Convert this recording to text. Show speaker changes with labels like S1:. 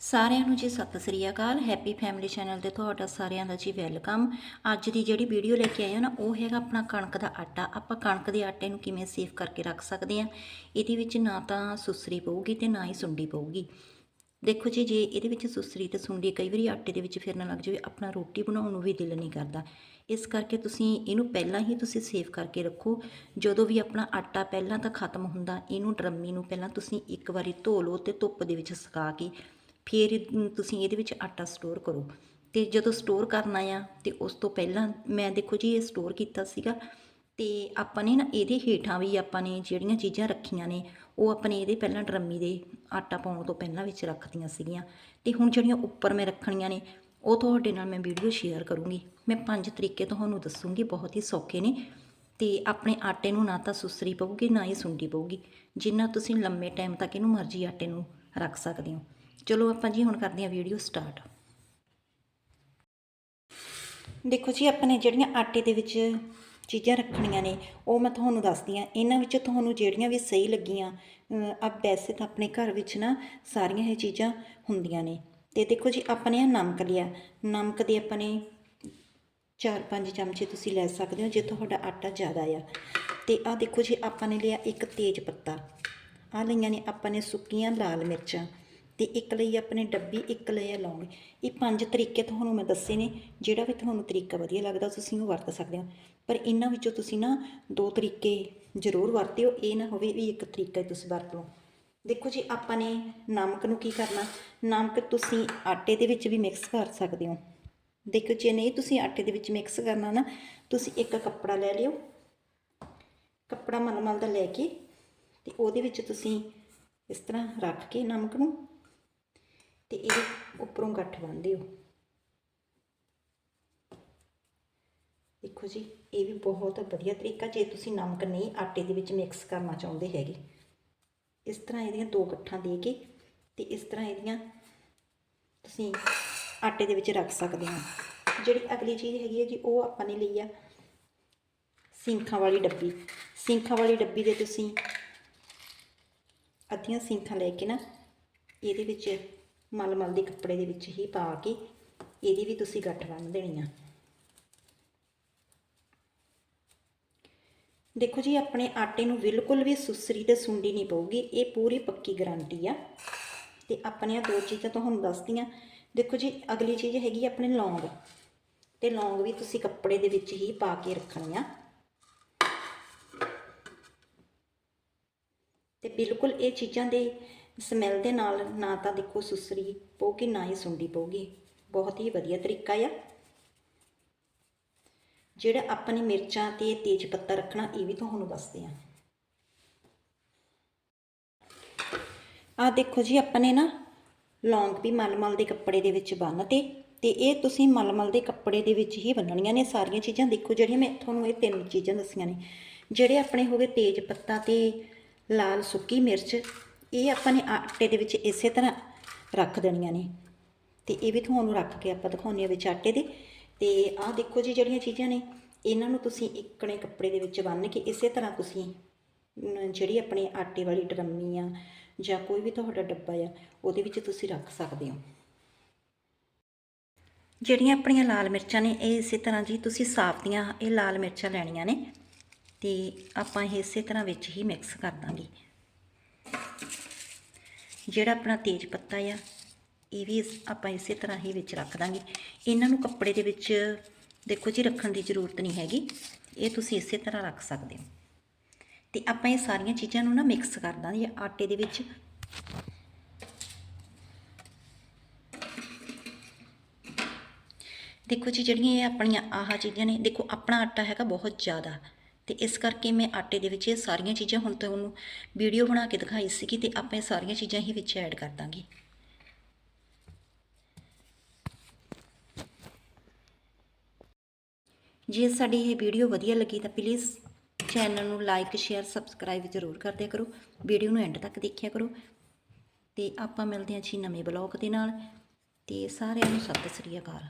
S1: ਸਾਰਿਆਂ ਨੂੰ ਜੀ ਸਤਿ ਸ੍ਰੀ ਅਕਾਲ। ਹੈਪੀ ਫੈਮਿਲੀ ਚੈਨਲ ਤੇ ਤੁਹਾਡਾ ਸਾਰਿਆਂ ਦਾ ਜੀ ਵੈਲਕਮ ਅੱਜ ਦੀ ਜਿਹੜੀ ਵੀਡੀਓ ਲੈ ਕੇ ਆਏ ਹਾਂ ਨਾ, ਉਹ ਹੈਗਾ ਆਪਣਾ ਕਣਕ ਦਾ ਆਟਾ। ਆਪਾਂ ਕਣਕ ਦੇ ਆਟੇ ਨੂੰ ਕਿਵੇਂ ਸੇਫ ਕਰਕੇ ਰੱਖ ਸਕਦੇ ਹਾਂ? ਇਹਦੇ ਵਿੱਚ ਨਾ ਤਾਂ ਸੁਸਰੀ ਪਊਗੀ ਤੇ ਨਾ ਹੀ ਸੁੰਡੀ ਪਊਗੀ। ਦੇਖੋ ਜੀ, ਜੇ ਇਹਦੇ ਵਿੱਚ ਸੁਸਰੀ ਤੇ ਸੁੰਡੀ ਕਈ ਵਾਰੀ ਆਟੇ ਦੇ ਵਿੱਚ ਫਿਰਨ ਲੱਗ ਜਾਵੇ, ਆਪਣਾ ਰੋਟੀ ਬਣਾਉਣ ਨੂੰ ਵੀ ਦਿਲ ਨਹੀਂ ਕਰਦਾ। ਇਸ ਕਰਕੇ ਤੁਸੀਂ ਇਹਨੂੰ ਪਹਿਲਾਂ ਹੀ ਤੁਸੀਂ ਸੇਵ ਕਰਕੇ ਰੱਖੋ। ਜਦੋਂ ਵੀ ਆਪਣਾ ਆਟਾ ਪਹਿਲਾਂ ਤਾਂ ਖਤਮ ਹੁੰਦਾ, ਇਹਨੂੰ ਡਰਮੀ ਨੂੰ ਪਹਿਲਾਂ ਤੁਸੀਂ ਇੱਕ ਵਾਰੀ ਧੋ ਲਓ ਤੇ ਧੁੱਪ ਦੇ ਵਿੱਚ ਸੁਕਾ ਕੇ ਫਿਰ ਤੁਸੀਂ ਇਹਦੇ ਵਿੱਚ ਆਟਾ ਸਟੋਰ ਕਰੋ। ਤੇ ਜਦੋਂ ਸਟੋਰ ਕਰਨਾ ਆ ਤੇ ਉਸ ਤੋਂ ਪਹਿਲਾਂ ਮੈਂ ਦੇਖੋ ਜੀ ਇਹ ਸਟੋਰ ਕੀਤਾ ਸੀਗਾ। ਤੇ ਆਪਾਂ ਨੇ ਨਾ ਇਹਦੇ ਹੇਠਾਂ ਵੀ ਆਪਾਂ ਨੇ ਜਿਹੜੀਆਂ ਚੀਜ਼ਾਂ ਰੱਖੀਆਂ ਨੇ, ਉਹ ਆਪਣੇ ਇਹਦੇ ਪਹਿਲਾਂ ਡਰਮੀ ਦੇ ਆਟਾ ਪਾਉਣ ਤੋਂ ਪਹਿਲਾਂ ਵਿੱਚ ਰੱਖਦੀਆਂ ਸੀਗੀਆਂ। ਤੇ ਹੁਣ ਜਿਹੜੀਆਂ ਉੱਪਰ ਮੈਂ ਰੱਖਣੀਆਂ ਨੇ, ਉਹ ਤੁਹਾਡੇ ਨਾਲ ਮੈਂ ਵੀਡੀਓ ਸ਼ੇਅਰ ਕਰੂੰਗੀ। ਮੈਂ ਪੰਜ ਤਰੀਕੇ ਤੁਹਾਨੂੰ ਦੱਸੂੰਗੀ, ਬਹੁਤ ਹੀ ਸੌਖੇ ਨੇ। ਤੇ ਆਪਣੇ ਆਟੇ ਨੂੰ ਨਾ ਤਾਂ ਸੁਸਰੀ ਪਊਗੀ, ਨਾ ਹੀ ਸੁੰਡੀ ਪਊਗੀ। ਜਿੰਨਾ ਤੁਸੀਂ ਲੰਮੇ ਟਾਈਮ ਤੱਕ ਇਹਨੂੰ ਮਰਜ਼ੀ ਆਟੇ ਨੂੰ ਰੱਖ ਸਕਦੇ ਹੋ। ਚਲੋ ਆਪਾਂ ਜੀ ਹੁਣ ਕਰਦੇ ਹਾਂ ਵੀਡੀਓ ਸਟਾਰਟ ਦੇਖੋ ਜੀ ਆਪਣੇ ਜਿਹੜੀਆਂ ਆਟੇ ਦੇ ਵਿੱਚ ਚੀਜ਼ਾਂ ਰੱਖਣੀਆਂ ਨੇ, ਉਹ ਮੈਂ ਤੁਹਾਨੂੰ ਦੱਸਦੀ ਹਾਂ। ਇਹਨਾਂ ਵਿੱਚੋਂ ਤੁਹਾਨੂੰ ਜਿਹੜੀਆਂ ਵੀ ਸਹੀ ਲੱਗੀਆਂ ਆ ਵੈਸੇ ਤਾਂ ਆਪਣੇ ਘਰ ਵਿੱਚ ਨਾ ਸਾਰੀਆਂ ਇਹ ਚੀਜ਼ਾਂ ਹੁੰਦੀਆਂ ਨੇ। ਤੇ ਦੇਖੋ ਜੀ ਆਪਣੇ ਆ ਨਮਕ ਲਿਆ। ਨਮਕ ਦੇ ਆਪਣੇ 4-5 ਚਮਚੇ ਤੁਸੀਂ ਲੈ ਸਕਦੇ ਹੋ, ਜੇ ਤੁਹਾਡਾ ਆਟਾ ਜ਼ਿਆਦਾ ਆ। ਤੇ ਆ ਦੇਖੋ ਜੀ, ਆਪਾਂ ਨੇ ਲਿਆ ਇੱਕ ਤੇਜ ਪੱਤਾ। ਆ ਲਈਆਂ ਨੇ ਆਪਾਂ ਨੇ ਸੁੱਕੀਆਂ ਲਾਲ ਮਿਰਚਾਂ। ਤੇ ਇੱਕ ਲਈ ਆਪਣੇ ਡੱਬੀ, ਇੱਕ ਲਈ ਆ ਇਹ ਪੰਜ ਤਰੀਕੇ ਤੁਹਾਨੂੰ ਮੈਂ ਦੱਸੇ ਨੇ, ਜਿਹੜਾ ਵੀ ਤੁਹਾਨੂੰ ਤਰੀਕਾ ਵਧੀਆ ਲੱਗਦਾ, ਤੁਸੀਂ ਉਹ ਵਰਤ ਸਕਦੇ ਹੋ। ਪਰ ਇਹਨਾਂ ਵਿੱਚੋਂ ਤੁਸੀਂ ਨਾ ਦੋ ਤਰੀਕੇ ਜ਼ਰੂਰ ਵਰਤਿਓ, ਇਹ ਨਾ ਹੋਵੇ ਵੀ ਇੱਕ ਤਰੀਕਾ ਹੀ ਤੁਸੀਂ ਵਰਤ ਲਓ। ਦੇਖੋ ਜੀ, ਆਪਾਂ ਨੇ ਨਮਕ ਨੂੰ ਕੀ ਕਰਨਾ? ਨਮਕ ਤੁਸੀਂ ਆਟੇ ਦੇ ਵਿੱਚ ਵੀ ਮਿਕਸ ਕਰ ਸਕਦੇ ਹੋ। ਦੇਖੋ ਜੇ ਨਹੀਂ ਤੁਸੀਂ ਆਟੇ ਦੇ ਵਿੱਚ ਮਿਕਸ ਕਰਨਾ ਨਾ, ਤੁਸੀਂ ਇੱਕ ਕੱਪੜਾ ਲੈ ਲਿਓ। ਕੱਪੜਾ ਮਲਮਲ ਦਾ ਲੈ ਕੇ ਤੇ ਉਹਦੇ ਵਿੱਚ ਤੁਸੀਂ ਇਸ ਤਰ੍ਹਾਂ ਰੱਖ ਕੇ ਨਮਕ ਨੂੰ ਤੇ ਇਹਦੇ ਉੱਪਰੋਂ ਗੱਠ ਬੰਨ੍ਹ ਦਿਓ ਦੇਖੋ ਜੀ, ਇਹ ਵੀ ਬਹੁਤ ਵਧੀਆ ਤਰੀਕਾ, ਜੇ ਤੁਸੀਂ ਨਮਕ ਨਹੀਂ ਆਟੇ ਦੇ ਵਿੱਚ ਮਿਕਸ ਕਰਨਾ ਚਾਹੁੰਦੇ ਹੈਗੇ। ਇਸ ਤਰ੍ਹਾਂ ਇਹਦੀਆਂ ਦੋ ਗੱਠਾਂ ਦੇ ਕੇ ਤੇ ਇਸ ਤਰ੍ਹਾਂ ਇਹਦੀਆਂ ਤੁਸੀਂ ਆਟੇ ਦੇ ਵਿੱਚ ਰੱਖ ਸਕਦੇ ਹੋ। ਜਿਹੜੀ ਅਗਲੀ ਚੀਜ਼ ਹੈਗੀ ਹੈ ਜੀ, ਉਹ ਆਪਾਂ ਨੇ ਲਈ ਆ ਸਿੰਖਾਂ ਵਾਲੀ ਡੱਬੀ। ਸਿੰਖਾਂ ਵਾਲੀ ਡੱਬੀ ਦੇ ਤੁਸੀਂ ਅੱਧੀਆਂ ਸਿੰਖਾਂ ਲੈ ਕੇ ਨਾ, ਇਹਦੇ ਵਿੱਚ ਮਲਮਲ ਦੇ ਕੱਪੜੇ ਦੇ ਵਿੱਚ ਹੀ ਪਾ ਕੇ ਇਹਦੀ ਵੀ ਤੁਸੀਂ ਗੱਠ ਬੰਨ੍ਹ ਦੇਣੀ ਆ। ਦੇਖੋ ਜੀ, ਆਪਣੇ ਆਟੇ ਨੂੰ ਬਿਲਕੁਲ ਵੀ ਸੁਸਰੀ ਤੇ ਸੁੰਡੀ ਨਹੀਂ ਪਊਗੀ, ਇਹ ਪੂਰੀ ਪੱਕੀ ਗਾਰੰਟੀ ਆ। ਤੇ ਆਪਣੀਆਂ ਦੋ ਚੀਜ਼ਾਂ ਤੁਹਾਨੂੰ ਦੱਸਦੀਆਂ ਦੇਖੋ ਜੀ, ਅਗਲੀ ਚੀਜ਼ ਹੈਗੀ ਆਪਣੇ ਲੌਂਗ। ਤੇ ਲੌਂਗ ਵੀ ਤੁਸੀਂ ਕੱਪੜੇ ਦੇ ਵਿੱਚ ਹੀ ਪਾ ਕੇ ਰੱਖਣੀ ਆ। ਤੇ ਬਿਲਕੁਲ ਇਹ ਚੀਜ਼ਾਂ ਦੇ ਸਮੈਲ ਦੇ ਨਾਲ ਨਾ ਤਾਂ ਦੇਖੋ ਸੁਸਰੀ ਪਊਗੀ, ਨਾ ਹੀ ਸੁੰਡੀ ਪਊਗੀ। ਬਹੁਤ ਹੀ ਵਧੀਆ ਤਰੀਕਾ ਆ। ਜਿਹੜਾ ਆਪਣੀ ਮਿਰਚਾਂ ਤੇ ਤੇਜ ਪੱਤਾ ਰੱਖਣਾ, ਇਹ ਵੀ ਤੁਹਾਨੂੰ ਦੱਸਦੇ ਆ। ਆ ਦੇਖੋ ਜੀ ਆਪਾਂ ਨੇ ਨਾ ਲੌਂਗ ਵੀ ਮਲਮਲ ਦੇ ਕੱਪੜੇ ਦੇ ਵਿੱਚ ਬੰਨ੍ਹਤੇ ਤੇ ਇਹ ਤੁਸੀਂ ਮਲਮਲ ਦੇ ਕੱਪੜੇ ਦੇ ਵਿੱਚ ਹੀ ਬੰਨਣੀਆਂ ਨੇ ਸਾਰੀਆਂ ਚੀਜ਼ਾਂ। ਦੇਖੋ ਜਿਹੜੀਆਂ ਮੈਂ ਤੁਹਾਨੂੰ ਇਹ ਤਿੰਨ ਚੀਜ਼ਾਂ ਦੱਸੀਆਂ ਨੇ। ਜਿਹੜੇ ਆਪਣੇ ਹੋ ਗਏ ਤੇਜ ਪੱਤਾ ਤੇ ਲਾਲ ਸੁੱਕੀ ਮਿਰਚ ਇਹ ਆਪਾਂ ਨੇ ਆਟੇ ਦੇ ਵਿੱਚ ਇਸੇ ਤਰ੍ਹਾਂ ਰੱਖ ਦੇਣੀਆਂ ਨੇ। ਤੇ ਇਹ ਵੀ ਤੁਹਾਨੂੰ ਰੱਖ ਕੇ ਆਪਾਂ ਦਿਖਾਉਂਦੇ ਆ ਵਿੱਚ ਆਟੇ ਦੇ। ਤੇ ਆਹ ਦੇਖੋ ਜੀ ਜਿਹੜੀਆਂ ਚੀਜ਼ਾਂ ਨੇ, ਇਹਨਾਂ ਨੂੰ ਤੁਸੀਂ ਇੱਕਣੇ ਕੱਪੜੇ ਦੇ ਵਿੱਚ ਬੰਨ੍ਹ ਕੇ ਇਸੇ ਤਰ੍ਹਾਂ ਤੁਸੀਂ ਜਿਹੜੀ ਆਪਣੇ ਆਟੇ ਵਾਲੀ ਡਰਮੀ ਆ ਜਾਂ ਕੋਈ ਵੀ ਤੁਹਾਡਾ ਡੱਬਾ ਆ, ਉਹਦੇ ਵਿੱਚ ਤੁਸੀਂ ਰੱਖ ਸਕਦੇ ਹੋ। ਜਿਹੜੀਆਂ ਆਪਣੀਆਂ ਲਾਲ ਮਿਰਚਾਂ ਨੇ, ਇਹ ਇਸੇ ਤਰ੍ਹਾਂ ਜੀ ਤੁਸੀਂ ਸਾਫ਼ ਦੀਆਂ ਇਹ ਲਾਲ ਮਿਰਚਾਂ ਲੈਣੀਆਂ ਨੇ। ਤੇ ਆਪਾਂ ਇਹ ਇਸੇ ਤਰ੍ਹਾਂ ਵਿੱਚ ਹੀ ਮਿਕਸ ਕਰ ਦਾਂਗੇ। ਜਿਹੜਾ ਆਪਣਾ ਤੇਜ ਪੱਤਾ ਆ, ਇਹ ਵੀ ਇਸ- ਆਪਾਂ ਇਸੇ ਤਰ੍ਹਾਂ ਹੀ ਵਿੱਚ ਰੱਖ ਦਾਂਗੇ। ਇਹਨਾਂ ਨੂੰ ਕੱਪੜੇ ਦੇ ਵਿੱਚ ਦੇਖੋ ਜੀ, ਰੱਖਣ ਦੀ ਜ਼ਰੂਰਤ ਨਹੀਂ ਹੈਗੀ। ਇਹ ਤੁਸੀਂ ਇਸੇ ਤਰ੍ਹਾਂ ਰੱਖ ਸਕਦੇ ਹੋ। ਤੇ ਆਪਾਂ ਇਹ ਸਾਰੀਆਂ ਚੀਜ਼ਾਂ ਨੂੰ ਨਾ ਮਿਕਸ ਕਰ ਦਾਂਗੇ ਆਟੇ ਦੇ ਵਿੱਚ। ਦੇਖੋ ਜੀ, ਜਿਹੜੀਆਂ ਇਹ ਆਪਣੀਆਂ ਆਹ ਚੀਜ਼ਾਂ ਨੇ, ਦੇਖੋ ਆਪਣਾ ਆਟਾ ਹੈਗਾ ਬਹੁਤ ਜ਼ਿਆਦਾ। ਤੇ ਇਸ ਕਰਕੇ ਮੈਂ ਆਟੇ ਦੇ ਵਿੱਚ ਇਹ ਸਾਰੀਆਂ ਚੀਜ਼ਾਂ ਹੁਣ ਤੁਹਾਨੂੰ ਵੀਡੀਓ ਬਣਾ ਕੇ ਦਿਖਾਈ ਸੀਗੀ ਤੇ ਆਪਾਂ ਇਹ ਸਾਰੀਆਂ ਚੀਜ਼ਾਂ ਹੀ ਵਿੱਚ ਐਡ ਕਰ ਦਾਂਗੇ। ਜੇ ਸਾਡੀ ਇਹ ਵੀਡੀਓ ਵਧੀਆ ਲੱਗੀ ਤਾਂ ਪਲੀਜ਼ ਚੈਨਲ ਨੂੰ ਲਾਈਕ ਸ਼ੇਅਰ ਸਬਸਕ੍ਰਾਈਬ ਜ਼ਰੂਰ ਕਰਦਿਆ ਕਰੋ। ਵੀਡੀਓ ਨੂੰ ਐਂਡ ਤੱਕ ਦੇਖਿਆ ਕਰੋ। ਤੇ ਆਪਾਂ ਮਿਲਦੇ ਹਾਂ ਜੀ ਨਵੇਂ ਬਲੌਗ ਦੇ ਨਾਲ। ਤੇ ਸਾਰਿਆਂ ਨੂੰ ਸਤਿ ਸ੍ਰੀ ਅਕਾਲ।